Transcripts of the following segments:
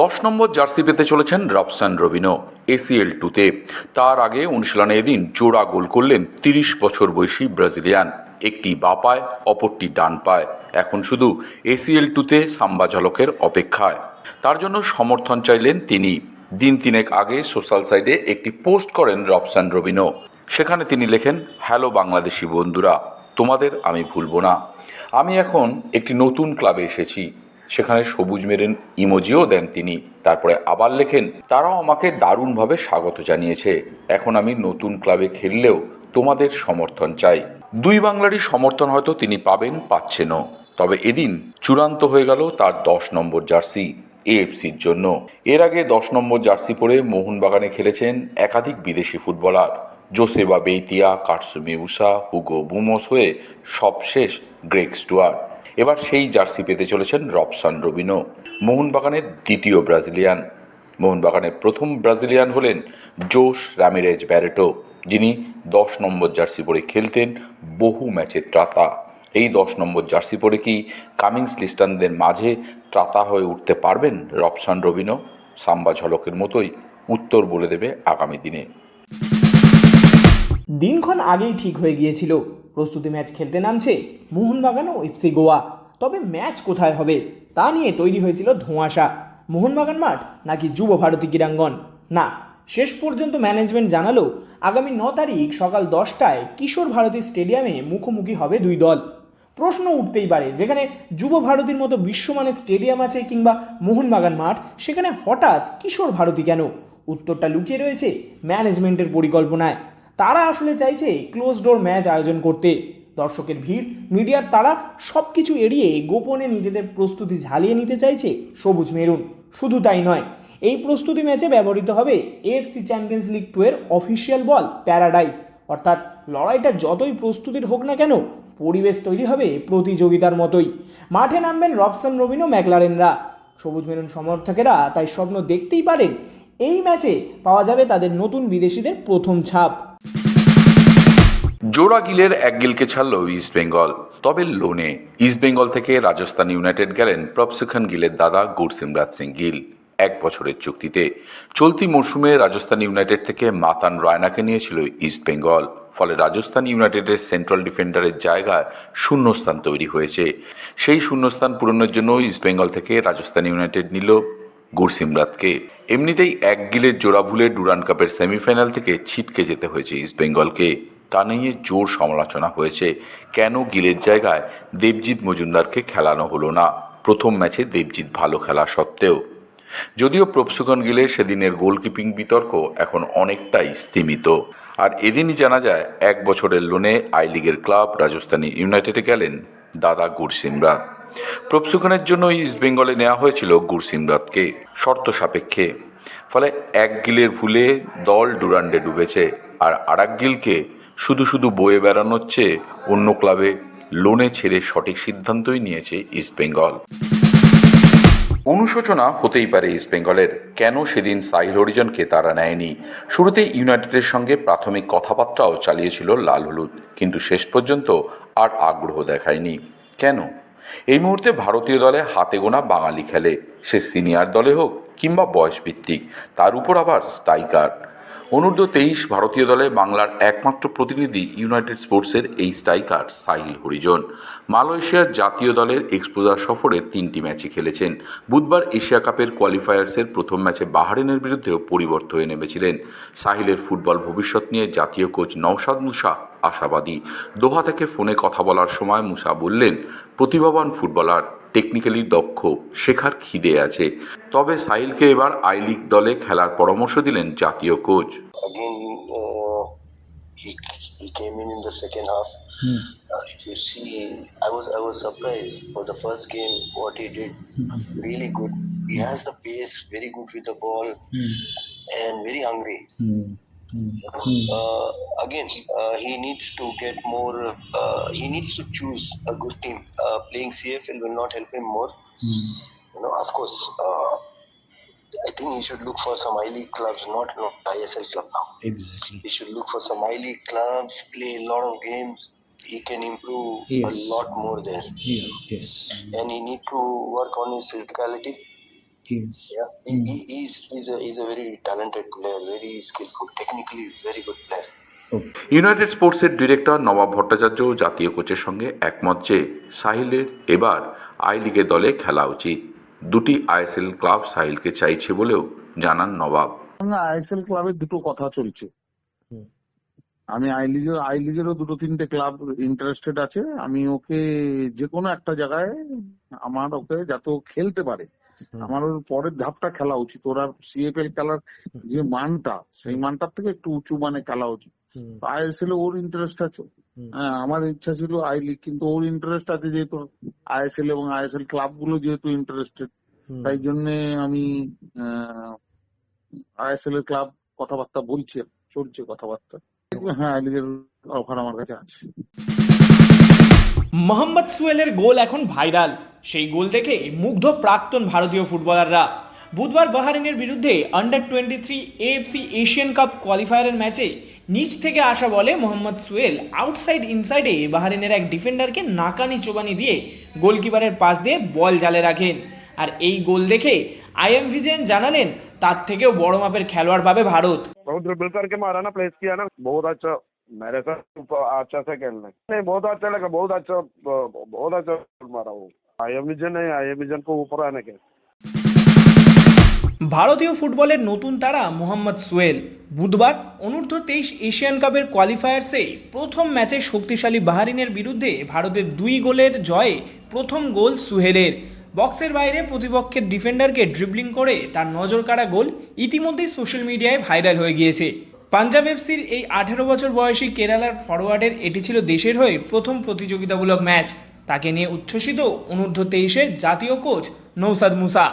দশ নম্বর জার্সি পেতে চলেছেন রবসান রবিনো এসিএল টুতে তার আগে অনুশীলনে এদিন জোড়া গোল করলেন তিরিশ বছর বয়সী ব্রাজিলিয়ান। একটি বা পায়, অপরটি ডান পায়। এখন শুধু এসিএল টুতে সাম্বা ঝলকের অপেক্ষায়। তার জন্য সমর্থন চাইলেন তিনি। দিন তিনেক আগে সোশ্যাল সাইটে একটি পোস্ট করেন রবসান রবিনো। সেখানে তিনি লেখেন, হ্যালো বাংলাদেশি বন্ধুরা, তোমাদের আমি ভুলবো না। আমি এখন একটি নতুন ক্লাবে এসেছি। সেখানে সবুজ মেরেন ইমোজিও দেন তিনি। তারপরে আবার লেখেন, তারাও আমাকে দারুণভাবে স্বাগত জানিয়েছে। এখন আমি নতুন ক্লাবে খেললেও তোমাদের সমর্থন চাই। দুই বাংলারই সমর্থন হয়তো তিনি পাবেন, পাচ্ছেনও। তবে এদিন চূড়ান্ত হয়ে গেল তার দশ নম্বর জার্সি, এএফসির জন্য। এর আগে দশ নম্বর জার্সি পরে মোহনবাগানে খেলেছেন একাধিক বিদেশি footballer. Joseba Beitia Katsumi Yusa Hugo Boumous হয়ে সবশেষ গ্রেগ স্টুয়ার্ট। এবার সেই জার্সি পেতে চলেছেন রবসান রবিনো মোহনবাগানের দ্বিতীয় ব্রাজিলিয়ান। মোহনবাগানের প্রথম ব্রাজিলিয়ান হলেন জোশ রামিরেজ ব্যারেটো, যিনি দশ নম্বর জার্সি পরে খেলতেন বহু ম্যাচে ত্রাতা। এই দশ নম্বর জার্সি পরে কি কামিংস লিস্টানদের মাঝে ত্রাতা হয়ে উঠতে পারবেন রবসান রবিনো সাম্বা ঝলকের মতোই উত্তর বলে দেবে আগামী দিনে। দিনক্ষণ আগেই ঠিক হয়ে গিয়েছিল প্রস্তুতি ম্যাচ খেলতে নামছে মোহনবাগান ও এফসি গোয়া। তবে ম্যাচ কোথায় হবে তা নিয়ে তৈরি হয়েছিল ধোঁয়াশা। মোহনবাগান মাঠ নাকি যুব ভারতী ক্রীড়াঙ্গন? না, শেষ পর্যন্ত ম্যানেজমেন্ট জানালো, আগামী ন তারিখ সকাল দশটায় কিশোর ভারতী স্টেডিয়ামে মুখোমুখি হবে দুই দল। প্রশ্ন উঠতেই পারে, যেখানে যুব ভারতীর মতো বিশ্বমানের স্টেডিয়াম আছে কিংবা মোহনবাগান মাঠ, সেখানে হঠাৎ কিশোর ভারতী কেন? উত্তরটা লুকিয়ে রয়েছে ম্যানেজমেন্টের পরিকল্পনায়। তারা আসলে চাইছে ক্লোজ ডোর ম্যাচ আয়োজন করতে। দর্শকের ভিড়, মিডিয়ার তারা সব কিছু এড়িয়ে গোপনে নিজেদের প্রস্তুতি ঝালিয়ে নিতে চাইছে সবুজ মেরুন। শুধু তাই নয়, এই প্রস্তুতি ম্যাচে ব্যবহৃত হবে এএফসি চ্যাম্পিয়ন্স লিগ টু এর অফিসিয়াল বল প্যারাডাইস অর্থাৎ লড়াইটা যতই প্রস্তুতির হোক না কেন, পরিবেশ তৈরি হবে প্রতিযোগিতার মতোই। মাঠে নামবেন রবসন রবিনো ম্যাকলারেনরা। সবুজ মেরুন সমর্থকেরা তাই স্বপ্ন দেখতেই পারেন, এই ম্যাচে পাওয়া যাবে তাদের নতুন বিদেশিদের প্রথম ছাপ। জোড়া গিলের এক গিলকে ছাড়ল ইস্ট বেঙ্গল। তবে লোনে, ইস্ট বেঙ্গল থেকে রাজস্থান ইউনাইটেড গেলেন প্রপসিখান গিলের দাদা গুরসিমরাজ সিং গিল। এক বছরের চুক্তিতে চলতি মরশুমে রাজস্থান ইউনাইটেড থেকে মাতান রায়নাকে নিয়েছিল ইস্ট বেঙ্গল। ফলে রাজস্থান ইউনাইটেডের সেন্ট্রাল ডিফেন্ডারের জায়গায় শূন্যস্থান তৈরি হয়েছে। সেই শূন্যস্থান পূরণের জন্য ইস্ট বেঙ্গল থেকে রাজস্থান ইউনাইটেড নিল গুরসিমরাতকে। এমনিতেই এক গিলের জোড়া ভুলে ডুরান কাপের সেমিফাইনাল থেকে ছিটকে যেতে হয়েছে ইস্ট বেঙ্গলকে। তা নিয়ে জোর সমালোচনা হয়েছে। কেন গিলের জায়গায় দেবজিৎ মজুমদারকে খেলানো হলো না? প্রথম ম্যাচে দেবজিৎ ভালো খেলা সত্ত্বেও। যদিও প্রপসুকন গিলে সেদিনের গোলকিপিং বিতর্ক এখন অনেকটাই স্থিমিত আর এদিনই জানা যায়, এক বছরের লোনে আই লিগের ক্লাব রাজস্থানী ইউনাইটেডে গেলেন দাদা গুরসিমরাত। প্রপসুকনের জন্য ইস্ট বেঙ্গলে নেওয়া হয়েছিল গুরসিমরাতকে, শর্ত সাপেক্ষে। ফলে এক গিলের ভুলে দল ডুরান্ডে ডুবেছে, আর আরাক গিলকে শুধু শুধু বয়ে বেড়ানোর চেয়ে অন্য ক্লাবে লোনে ছেড়ে সঠিক সিদ্ধান্তই নিয়েছে ইস্ট বেঙ্গল। অনুশোচনা হতেই পারে ইস্ট বেঙ্গলের। কেন সেদিন সাহিল হরিজনকে তারা নেয়নি? শুরুতে ইউনাইটেডের সঙ্গে প্রাথমিক কথাবার্তাও চালিয়েছিল লাল হলুদ, কিন্তু শেষ পর্যন্ত আর আগ্রহ দেখায়নি। কেন? এই মুহূর্তে ভারতীয় দলে হাতে গোনা বাঙালি খেলে, সে সিনিয়র দলে হোক কিংবা বয়সভিত্তিক, তার উপর আবার স্ট্রাইকার। অনূর্ধ্ব তেইশ ভারতীয় দলে বাংলার একমাত্র প্রতিনিধি ইউনাইটেড স্পোর্টসের এই স্ট্রাইকার সাহিল হরিজন। মালয়েশিয়ার জাতীয় দলের এক্সপোজার সফরে তিনটি ম্যাচে খেলেছেন। বুধবার এশিয়া কাপের কোয়ালিফায়ার্সের প্রথম ম্যাচে বাহারিনের বিরুদ্ধেও পরিবর্তন হয়ে নেমেছিলেন। সাহিলের ফুটবল ভবিষ্যৎ নিয়ে জাতীয় কোচ নওশাদ মুসা আশাবাদী। দোহা থেকে ফোনে কথা বলার সময় মুসা বললেন, প্রতিভাবান ফুটবলার টেকনিক্যালি দক্ষ শেখার খিদে আছে তবে সাহিলকে এবার আই লিগ দলে খেলার পরামর্শ দিলেন জাতীয় coach uh, he he came in in the second half. Hmm. Uh, if you see, I was I was surprised for the first game what he did. Really good. He has the pace, very good with the ball, hmm. and very hungry. Uh, again, uh, he needs to get more. Uh, he needs to choose a good team. Uh, playing CFL will not help him more. You know, of course, uh, I think he should look for some I League clubs, not not ISL club now. Exactly. He should look for some I League clubs, play a lot of games. He can improve a lot more there, Yeah. Yes. and he need to work on his physicality. Yes. Yeah, he, he, he's he's a he's a very talented player, very skillful, technically very good player. United স্পোর্টসের director Nawab Bhattacharya জাতীয় কোচের সঙ্গে একমত যে সাহিলের এবার I লিগের দলে খেলা উচিত। দুটি আইএসএল ক্লাব সাহিলকে চাইছে বলেও জানান নবাব। আইএসএল ক্লাবের দুটো কথা চলছে। আমি আই লিগের আই লিগেরও দুটো তিনটে ক্লাব ইন্টারেস্টেড আছে। আমি ওকে যে কোনো একটা জায়গায় আমার ওকে যাতে ও খেলতে পারে। আমার ওর পরের ধাপটা খেলা উচিত। ওর আর সিএফএল খেলার যে মানটা সেই মানটার থেকে একটু উঁচু মানে খেলা উচিত। আইএসএল ওর ইন্টারেস্ট আছে। হ্যাঁ আমার ইচ্ছা ছিল আই লিগ কিন্তু ওর ইন্টারেস্ট আছে যেহেতু আইএসএল এবং আইএসএল ক্লাবগুলো যেহেতু ইন্টারেস্টেড তাই জন্য আমি আইএসএল এর ক্লাব কথাবার্তা বলছি চলছে কথাবার্তা। হ্যাঁ আই লিগের অফার আমার কাছে আছে। মোহাম্মদ সুয়েলের গোল এখন ভাইরাল সেই গোল দেখে মুগ্ধ প্রাক্তন ভারতীয় ফুটবলাররা বুধবার বাহারিনের বিরুদ্ধে under twenty three AFC Asian cup কোয়ালিফায়ারের ম্যাচে নিচ থেকে আসা বলে মোহাম্মদ সুয়েল আউটসাইড ইনসাইডে বাহারিনের এক ডিফেন্ডারকে নাকানি চোবানি দিয়ে গোলকিপারের পাশ দিয়ে বল জালে রাখেন আর এই গোল দেখে আইএম ভিজেন জানালেন তার থেকেও বড় মাপের খেলোয়াড় পাবে ভারত बहुत ड्रिबल करके मारा ना प्लेस किया ना बहुत अच्छा मेरे साथ अच्छा से खेलने नहीं बहुत अच्छा लगा बहुत अच्छा बहुत अच्छा मारा वो आई एम विजन है आई एम विजन को ऊपर आने के ভারতীয় ফুটবলের নতুন তারা মোহাম্মদ সোয়েল বুধবার অনূর্ধ্ব তেইশ এশিয়ান কাপের কোয়ালিফায়ার্সে প্রথম ম্যাচে শক্তিশালী বাহারিনের বিরুদ্ধে ভারতের দুই গোলের জয়ে প্রথম গোল সুহেলের বক্সের বাইরে প্রতিপক্ষের ডিফেন্ডারকে ড্রিবলিং করে তার নজর কাড়া গোল ইতিমধ্যেই সোশ্যাল মিডিয়ায় ভাইরাল হয়ে গিয়েছে পাঞ্জাব এফসির এই আঠারো বছর বয়সী কেরালার ফরোয়ার্ডের এটি ছিল দেশের হয়ে প্রথম প্রতিযোগিতামূলক ম্যাচ। তাকে নিয়ে উচ্ছ্বসিত অনূর্ধ্ব তেইশের জাতীয় coach Nausad Moosa.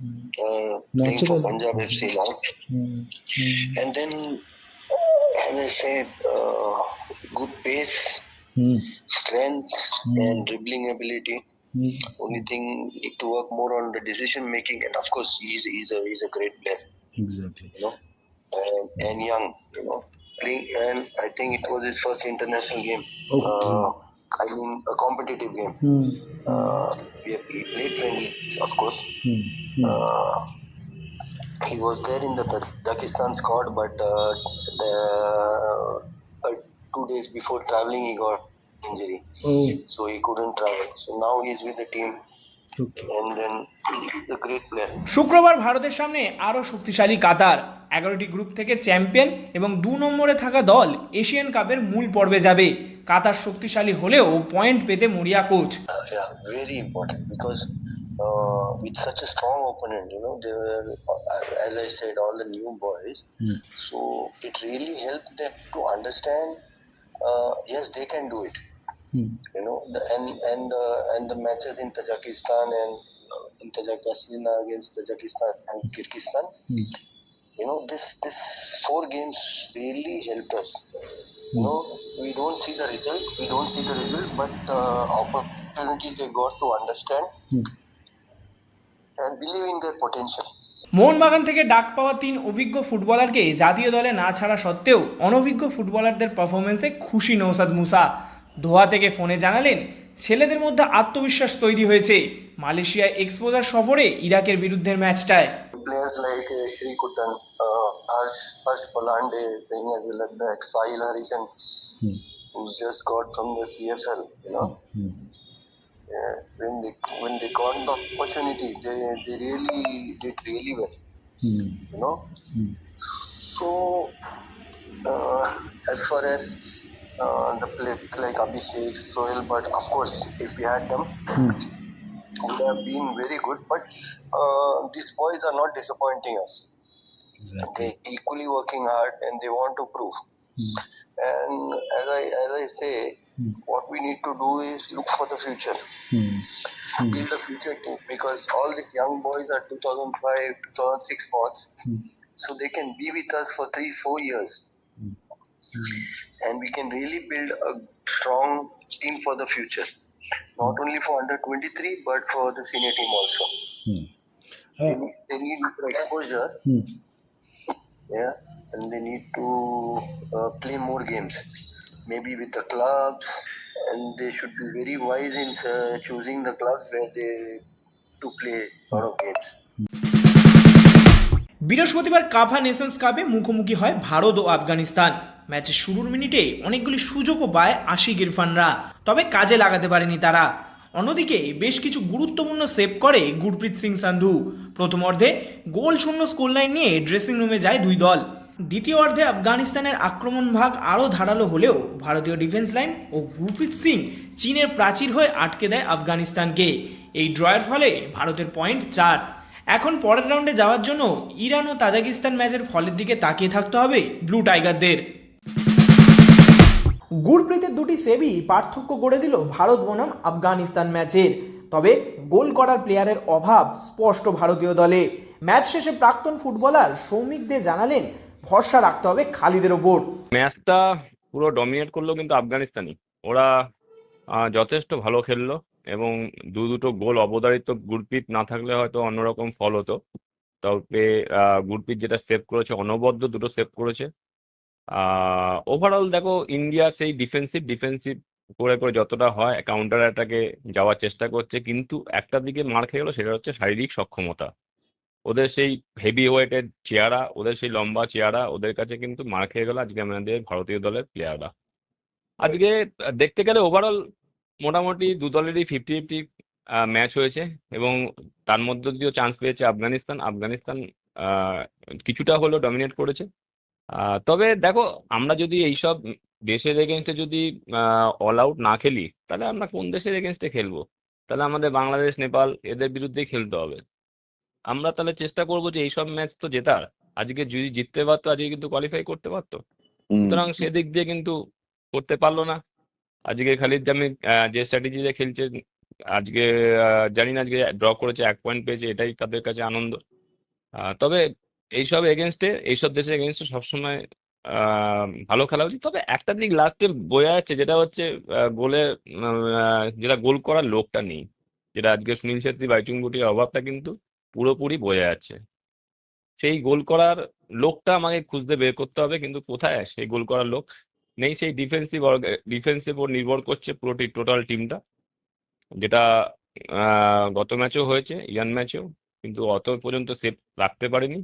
hmm. Uh, playing hmm. hmm. for Punjab FC long, mm. Mm. and then as I said, uh, good pace, Hmm. strength, Hmm. and dribbling ability. Hmm. Only thing need to work more on the decision making, and of course, he's he's a he's a great player. Exactly. you know, and, and young, you know, playing, and I think it was his first international game. Okay. Uh, I mean, a competitive game. Hmm. Uh, he played friendly, of course. Hmm. Hmm. Uh, he was there in the Tajikistan squad, but uh, the, uh, two days before traveling, he got injury, Oh. so he couldn't travel. So now he's with the team, Okay. and then he's a great player. শুক্রবার ভারতের সামনে আরও শক্তিশালী কাতার এগারোটি group থেকে champion এবং দু নম্বরে থাকা দল এশিয়ান কাপের মূল পর্বে যাবে কাতার শক্তিশালী হলেও পয়েন্ট পেতে মরিয়া coach Uh, yeah, very important because uh, with such a strong opponent, you know, they were, uh, as I said, all the new boys. Hmm. So it really helped them to understand. Uh, yes, they can do it. Hmm. You know, the, and and uh, and the matches in Tajikistan and uh, in Tajikistan against Tajikistan and Kyrgyzstan. Hmm. You know, this this four games really helped us. You know, we don't see the result. We don't see the result, but the opportunity they got to understand Hmm. Mohun Bagan থেকে ডাক পাওয়া তিন অভিজ্ঞ ফুটবলারকে জাতীয় দলে না ছাড়া সত্ত্বেও অনভিজ্ঞ ফুটবলারদের পারফরমেন্সে খুশি নৌসাদ মুসা। ধোয়া থেকে ফোনে জানালেন ছেলেদের মধ্যে আত্মবিশ্বাস তৈরি হয়েছে। মালয়েশিয়া এক্সপোজার সফরে ইরাকের বিরুদ্ধে ম্যাচটায়। Players like uh, Shri Kutan, uh, Harsh, Harsh Polande, playing as Yeah, when they when they got the opportunity, they, they really did really well, Hmm. you know. Hmm. So, uh, as far as uh, the players like Abhishek, Soil, but of course, if we had them, Hmm. would have been very good. But uh, these boys are not disappointing us. Exactly. They equally working hard and they want to prove. Hmm. And as I as I say, What we need to do is look for the future, Hmm. Hmm. build a future team because all these young boys are 2005, 2006 bots, Hmm. so they can be with us for three, four years, and we can really build a strong team for the future, not only for under 23 but for the senior team also. Hmm. They Uh, need, they need exposure, yeah, and they need to uh, play more games, maybe with the clubs, and they should be very wise in uh, choosing the clubs where they to play lot of games. বৃহস্পতিবার কাভা Nations কাপে মুখোমুখি হয় ভারত ও আফগানিস্তান। ম্যাচের শুরুর মিনিটে অনেকগুলি সুযোগও পায় আশিক ইরফানরা তবে কাজে লাগাতে পারেনি তারা। অন্যদিকে বেশ কিছু গুরুত্বপূর্ণ সেভ করে গুরপ্রীত সিং সান্ধু। প্রথম অর্ধে গোল শূন্য স্কোর লাইন নিয়ে ড্রেসিং রুমে যায় দুই দল। দ্বিতীয় অর্ধে আফগানিস্তানের আক্রমণ ভাগ আরও ধারালো হলেও ভারতীয় ডিফেন্স লাইন ও গুরপ্রীত সিং চীনের প্রাচীর হয়ে আটকে দেয় আফগানিস্তানকে। এই ড্রয়ের ফলে ভারতের পয়েন্ট চার। এখন পরের রাউন্ডে যাওয়ার জন্য ইরান ও তাজাকিস্তান ম্যাচের ফলের দিকে তাকিয়ে থাকতে হবে ব্লু টাইগারদের। গুরপ্রীতের দুটি সেভই পার্থক্য গড়ে দিল ভারত বনাম আফগানিস্তান ম্যাচের। তবে গোল করার প্লেয়ারের অভাব স্পষ্ট ভারতীয় দলে। ম্যাচ শেষে প্রাক্তন ফুটবলার সৌমিক দে জানালেন ভরসা রাখতে হবে খালিদের ওপর। ম্যাচটা পুরো ডমিনেট করল কিন্তু আফগানিস্তানি ওরা যথেষ্ট ভালো খেললো এবং দু দুটো গোল অবদারিত গুরপ্রীত না থাকলে হয়তো অন্যরকম ফল হতো। তবে আহ, গুরপ্রীত যেটা সেভ করেছে অনবদ্য দুটো সেভ করেছে। ওভারঅল দেখো ইন্ডিয়া সেই ডিফেন্সিভ ডিফেন্সিভ করে করে যতটা হয় কাউন্টার অ্যাটাকে যাওয়ার চেষ্টা করছে। কিন্তু একটা দিকে মার খেয়ে গেলো সেটা হচ্ছে শারীরিক সক্ষমতা। ওদের সেই হেভি ওয়েটের চেয়ারা ওদের সেই লম্বা চেয়ারা ওদের কাছে কিন্তু মার খেয়ে গেল আজকে আমাদের ভারতীয় দলের প্লেয়াররা আজকে দেখতে গেলে ওভারঅল মোটামুটি দু দলেরই ফিফটি ফিফটি ম্যাচ হয়েছে এবং তার মধ্যে দিয়েও চান্স পেয়েছে আফগানিস্তান। আফগানিস্তান কিছুটা হলেও ডমিনেট করেছে। তবে দেখো, আমরা যদি এইসব দেশের এগেনস্টে যদি অল আউট না খেলি, তাহলে আমরা কোন দেশের এগেনস্টে খেলব? তাহলে আমাদের বাংলাদেশ, নেপাল, এদের বিরুদ্ধেই খেলতে হবে। আমরা তাহলে চেষ্টা করব যে এইসব ম্যাচ তো জেতার। আজকে যদি জিততে পারতো আজকে কিন্তু কোয়ালিফাই করতে পারতো। সুতরাং সেদিক দিয়ে কিন্তু করতে পারল না। আজকে খালিদ জামি যে স্ট্র্যাটেজিতে খেলছে আজকে জানি না আজকে ড্র করেছে এক পয়েন্ট পেয়েছে এটাই তাদের কাছে আনন্দ। আহ, তবে এইসব এগেনস্টে এইসব দেশের এগেনস্টে সবসময় আহ, ভালো খেলা উচিত। তবে একটা দিক লাস্টে বোঝা যাচ্ছে যেটা হচ্ছে গোলে যেটা গোল করার লোকটা নেই। যেটা আজকে সুনীল ছেত্রী বাইচুংগুটির অভাবটা কিন্তু পুরোপুরি বোঝা যাচ্ছে সেই গোল করার লোকটা আমাকে খুঁজতে বের করতে হবে, কিন্তু কোথায় সেই গোল করার লোক নেই, সেই ডিফেন্সিভ ডিফেন্সের উপর নির্ভর করছে পুরোটি টোটাল টিমটা যেটা গত ম্যাচেও হয়েছে ইয়ান ম্যাচেও কিন্তু অত পর্যন্ত সেভ রাখতে পারেনি।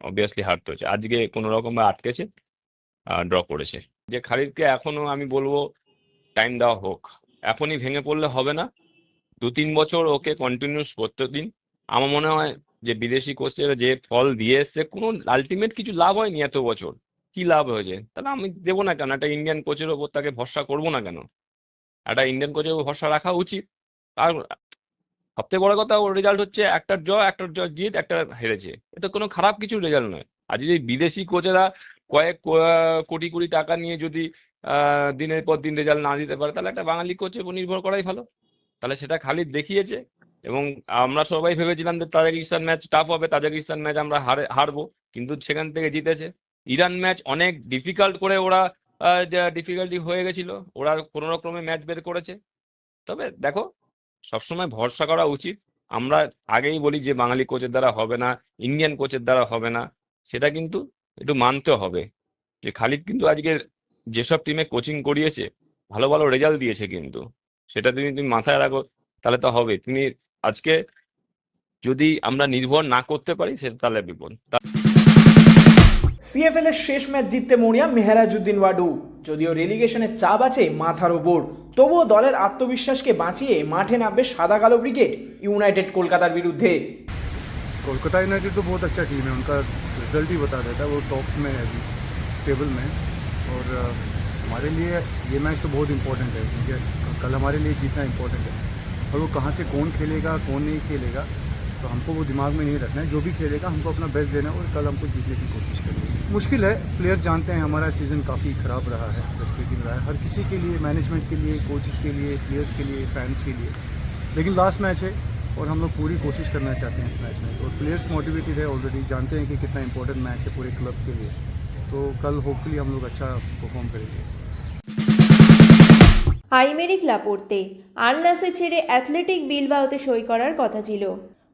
অবভিয়াসলি হারতে হয়েছে। আজকে কোনো রকম আটকেছে ড্র করেছে। যে খালিদকে এখনও আমি বলব টাইম দেওয়া হোক। এখনই ভেঙে পড়লে হবে না। দু তিন বছর ওকে কন্টিনিউস করতে দিন। আমার মনে হয় যে বিদেশি কোচের যে ফল দিয়ে এসছে, কোনো আলটিমেট কিছু লাভ হয়নি এত বছর। কি লাভ হয়েছে? তাহলে আমি দেবো না কেন? একটা ইন্ডিয়ান কোচের ওপর তাকে ভরসা করব না কেন? একটা ইন্ডিয়ান কোচের উপর ভরসা রাখা উচিত। আর সবথেকে বড় কথা, ওর রেজাল্ট হচ্ছে একটা জ একটা জ জিত, একটা হেরেছে। এটা কোনো খারাপ কিছু রেজাল্ট নয়। আজ যদি বিদেশি কোচেরা কয়েক কোটি কোটি টাকা নিয়ে যদি দিনের পর দিন রেজাল্ট না দিতে পারে, তাহলে একটা বাঙালি কোচের উপর নির্ভর করাই ভালো। তাহলে সেটা খালি দেখিয়েছে। এবং আমরা সবাই ভেবেছিলাম যে তাজাকিস্তান ম্যাচ টাফ হবে, তাজাকিস্তান ম্যাচ আমরা হারে, হারবো, কিন্তু সেখান থেকে জিতেছে। ইরান ম্যাচ অনেক ডিফিকাল্ট করে ওরা ডিফিকাল্টি হয়ে গেছিল, ওরা কোনো রকমে ম্যাচ বের করেছে। তবে দেখো, সবসময় ভরসা করা উচিত। আমরা আগেই বলি যে বাঙালি কোচের দ্বারা হবে না, ইন্ডিয়ান কোচের দ্বারা হবে না, সেটা কিন্তু একটু মানতে হবে। যে খালিদ কিন্তু আজকে যেসব টিমে কোচিং করিয়েছে, ভালো ভালো রেজাল্ট দিয়েছে কিন্তু। সেটা তুমি তুমি মাথায় রাখো তাহলে তো হবে তুমি আজকে যদি আমরা নির্ভর না করতে পারি সেটা তাহলে বিপদ সিএফএল এর শেষ ম্যাচ জিততে মরিয়া মেহরাজউদ্দিন ওয়াডু যদিও রেলিগেশনের চাপ আছে মাথার ওপর তবুও দলের আত্মবিশ্বাসকে বাঁচিয়ে মাঠে নামবে সাদা কালো ব্রিগেড ইউনাইটেড কলকাতার বিরুদ্ধে कोलकाता यूनाइटेड तो बहुत अच्छा टीम है उनका रिजल्ट ही बता देता है वो टॉप में है अभी टेबल में और अ, हमारे लिए ये मैच तो बहुत इंपॉर्टेंट है क्योंकि कल हमारे लिए जीतना इंपॉर्टेंट है और वो कहाँ से कौन खेलेगा, कौन नहीं खेलेगा तो हमको वो दिमाग में नहीं रखना है। जो भी खेलेगा, हमको अपना बेस्ट देना है और कल हमको जीतने की कोशिश करनी है। मुश्किल है प्लेयर्स जानते हैं हमारा सीज़न काफ़ी ख़राब रहा है फ्रस्ट्रेटिंग रहा है। हर किसी के लिए मैनेजमेंट के लिए कोचेस के लिए प्लेयर्स के लिए फैंस के लिए। लेकिन लास्ट मैच है और हम लोग पूरी कोशिश करना चाहते हैं इस मैच में। और प्लेयर्स मोटिवेटेड है ऑलरेडी जानते हैं कि कितना इंपॉर्टेंट मैच है पूरे क्लब के लिए। तो कल होपफुली हम लोग अच्छा परफॉर्म करेंगे। আইমেরিক লাপোর্তে আননাসে ছেড়ে অ্যাথলেটিক বিলবাওতে সই করার কথা ছিল।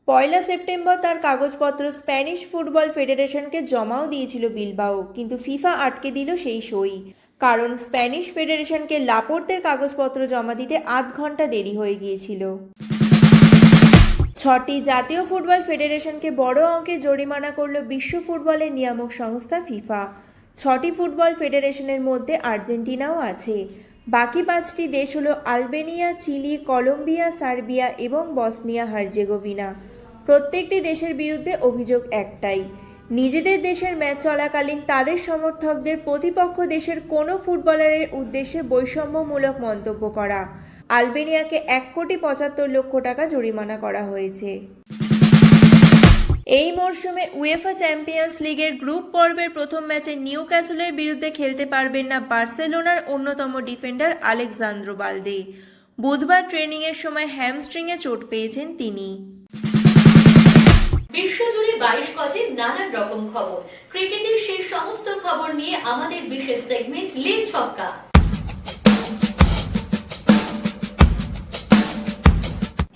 পয়লা সেপ্টেম্বর তার কাগজপত্র স্প্যানিশ ফুটবল ফেডারেশনকে জমাও দিয়েছিল বিলবাও, কিন্তু ফিফা আটকে দিল সেই সই। কারণ স্প্যানিশ ফেডারেশনকে লাপোর্তের কাগজপত্র জমা দিতে আধ ঘণ্টা দেরি হয়ে গিয়েছিল। ছটি জাতীয় ফুটবল ফেডারেশনকে বড় অঙ্কে জরিমানা করল বিশ্ব ফুটবলের নিয়ামক সংস্থা ফিফা। ছটি ফুটবল ফেডারেশনের মধ্যে আর্জেন্টিনাও আছে। বাকি পাঁচটি দেশ হলো আলবেনিয়া, চিলি, কলম্বিয়া, সার্বিয়া এবং বসনিয়া হার্জেগোভিনা। প্রত্যেকটি দেশের বিরুদ্ধে অভিযোগ একটাই, নিজেদের দেশের ম্যাচ চলাকালীন তাদের সমর্থকদের প্রতিপক্ষ দেশের কোনো ফুটবলারের উদ্দেশ্যে বৈষম্যমূলক মন্তব্য করা। আলবেনিয়াকে এক কোটি পঁচাত্তর লক্ষ টাকা জরিমানা করা হয়েছে। এই মরশুমে উয়েফা চ্যাম্পিয়ন্স লিগের গ্রুপ পর্বের প্রথম ম্যাচে নিউ ক্যাসলের বিরুদ্ধে খেলতে পারবেন না বার্সেলোনার অন্যতম ডিফেন্ডার আলেকজান্দ্রো বালদে। বুধবার ট্রেনিংয়ের সময় হ্যামস্ট্রিংয়ে চোট পেয়েছেন তিনি। বিশ্বজুড়ে বাইশ গজের নানান রকম খবর। ক্রিকেটের সেই সমস্ত খবর নিয়ে আমাদের বিশেষ সেগমেন্ট লীল ছক্কা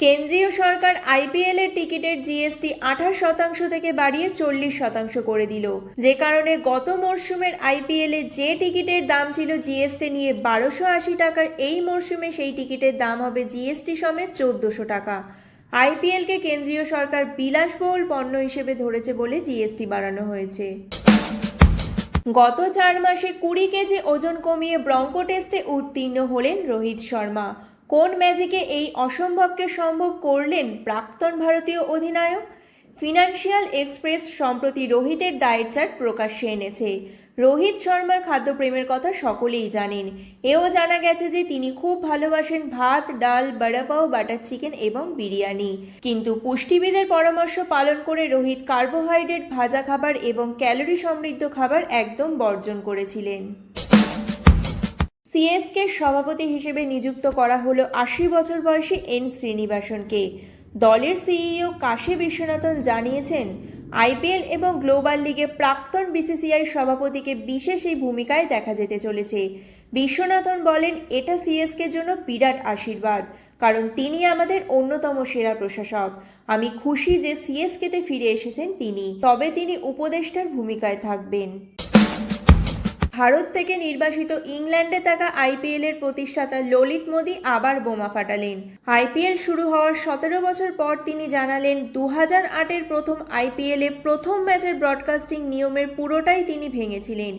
কেন্দ্রীয় সরকার আইপিএল এর টিকিটের জিএসটি আঠাশ শতাংশ থেকে বাড়িয়ে চল্লিশ শতাংশ করে দিল। যে কারণে গত মরশুমের আইপিএল এ যে টিকিটের দাম ছিল জিএসটি নিয়ে বারোশো আশি টাকার এই মরশুমে সেই টিকিটের দাম হবে জিএসটি সমেত চোদ্দশো টাকা। আইপিএলকে কেন্দ্রীয় সরকার বিলাসবহুল পণ্য হিসেবে ধরেছে বলে জিএসটি বাড়ানো হয়েছে। গত চার মাসে কুড়ি কেজি ওজন কমিয়ে ব্রঙ্কো টেস্টে উত্তীর্ণ হলেন রোহিত শর্মা। কোন ম্যাজিকে এই অসম্ভবকে সম্ভব করলেন প্রাক্তন ভারতীয় অধিনায়ক? ফিনান্সিয়াল এক্সপ্রেস সম্প্রতি রোহিতের ডায়েট চার্ট প্রকাশ্যে এনেছে। রোহিত শর্মার খাদ্যপ্রেমের কথা সকলেই জানেন। এও জানা গেছে যে তিনি খুব ভালোবাসেন ভাত, ডাল বড়াপাও বাটার চিকেন এবং বিরিয়ানি। কিন্তু পুষ্টিবিদের পরামর্শ পালন করে রোহিত কার্বোহাইড্রেট ভাজা খাবার এবং ক্যালোরি সমৃদ্ধ খাবার একদম বর্জন করেছিলেন। সিএসকে সভাপতি হিসেবে নিযুক্ত করা হলো আশি বছর বয়সী এন শ্রীনিবাসনকে। দলের সিইও কাশী বিশ্বনাথন জানিয়েছেন, আইপিএল এবং গ্লোবাল লিগে প্রাক্তন বিসিসিআই সভাপতিকে বিশেষ এই ভূমিকায় দেখা যেতে চলেছে। বিশ্বনাথন বলেন, এটা সিএসকের জন্য বিরাট আশীর্বাদ, কারণ তিনি আমাদের অন্যতম সেরা প্রশাসক। আমি খুশি যে সিএসকেতে ফিরে এসেছেন তিনি, তবে তিনি উপদেষ্টার ভূমিকায় থাকবেন। ভারত থেকে নির্বাসিত ইংল্যান্ডে থাকা আইপিএল এর প্রতিষ্ঠাতা ললিত মোদি আবার বোমা ফাটালেন। আইপিএল শুরু হওয়ার সতেরো বছর পর তিনি জানালেন দু হাজার আটের প্রথম আইপিএল প্রথম ম্যাচের ব্রডকাস্টিং নিয়মের পুরোটাই তিনি ভেঙেছিলেন।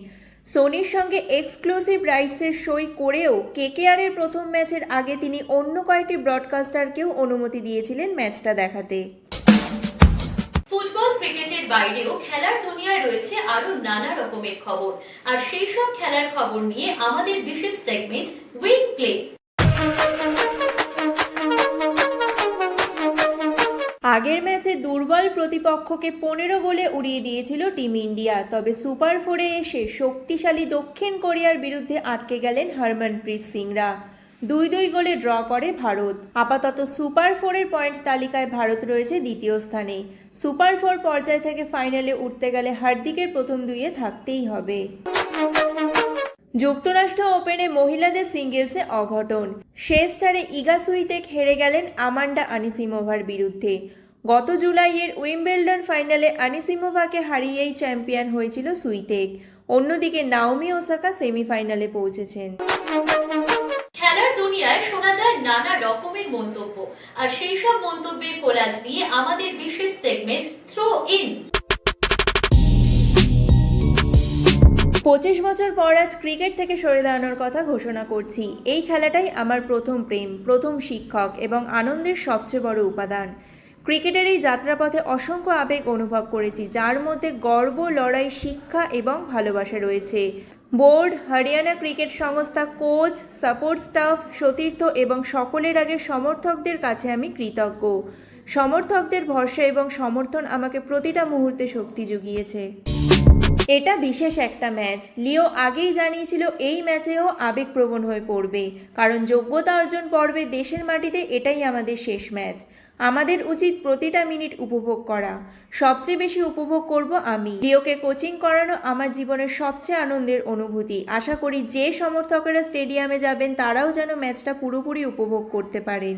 সোনির সঙ্গে এক্সক্লুসিভ রাইটসের সই করেও কেকেআর এর প্রথম ম্যাচের আগে তিনি অন্য কয়েকটি ব্রডকাস্টারকেও অনুমতি দিয়েছিলেন ম্যাচটা দেখাতে। ফুটবল ক্রিকেটের বাইরেও খেলার দুনিয়ায় রয়েছে আরও নানা রকমের খবর। আর সেই সব খেলার খবর নিয়ে আমাদের বিশেষ সেগমেন্ট উইং প্লে আগের ম্যাচে দুর্বল প্রতিপক্ষকে পনেরো গোলে উড়িয়ে দিয়েছিল টিম ইন্ডিয়া, তবে সুপার ফোরে এসে শক্তিশালী দক্ষিণ কোরিয়ার বিরুদ্ধে আটকে গেলেন হরমনপ্রীত সিংরা। দুই দুই গোলে ড্র করে ভারত। আপাতত সুপার ফোরের পয়েন্ট তালিকায় ভারত রয়েছে দ্বিতীয় স্থানে। সুপার ফোর পর্যায় থেকে ফাইনালে উঠতে গেলে হার্দিকের প্রথম দুইয়ে থাকতেই হবে। যুক্তরাষ্ট্র ওপেনে মহিলাদের সিঙ্গেলসে অঘটন। শেষ স্টারে ইগা সুইতেক হেরে গেলেন আমান্ডা আনিসিমোভার বিরুদ্ধে। গত জুলাইয়ের উইম্বেলডন ফাইনালে আনিসিমোভাকে হারিয়েই চ্যাম্পিয়ন হয়েছিল সুইতেক অন্যদিকে নাওমি ওসাকা সেমিফাইনালে পৌঁছেছেন। খেলার দুনিয়ায় শোনা যায় নানা রকমের মন্তব্য। আর সেই সব মন্তব্যের কোলাজ নিয়ে আমাদের বিশেষ সেগমেন্ট থ্রো ইন পঁচিশ বছর পর আজ ক্রিকেট থেকে সরে দাঁড়ানোর কথা ঘোষণা করছি। এই খেলাটাই আমার প্রথম প্রেম, প্রথম শিক্ষক এবং আনন্দের সবচেয়ে বড় উপাদান। ক্রিকেটের এই যাত্রাপথে অসংখ্য আবেগ অনুভব করেছি, যার মধ্যে গর্ব, লড়াই, শিক্ষা এবং ভালোবাসা রয়েছে। বোর্ড, হরিয়ানা ক্রিকেট সংস্থা, কোচ, সাপোর্ট স্টাফ, সতীর্থ এবং সকলের আগে সমর্থকদের কাছে আমি কৃতজ্ঞ। সমর্থকদের ভরসা এবং সমর্থন আমাকে প্রতিটা মুহূর্তে শক্তি জুগিয়েছে এটা বিশেষ একটা ম্যাচ। লিও আগেই জানিয়েছিল এই ম্যাচেও আবেগপ্রবণ হয়ে পড়বে। কারণ যোগ্যতা অর্জন পর্বে দেশের মাটিতে এটাই আমাদের শেষ ম্যাচ। আমাদের উচিত প্রতিটা মিনিট উপভোগ করা। সবচেয়ে বেশি উপভোগ করব আমি। লিওকে কোচিং করানো আমার জীবনের সবচেয়ে আনন্দের অনুভূতি। আশা করি যে সমর্থকেরা স্টেডিয়ামে যাবেন, তারাও যেন ম্যাচটা পুরোপুরি উপভোগ করতে পারেন।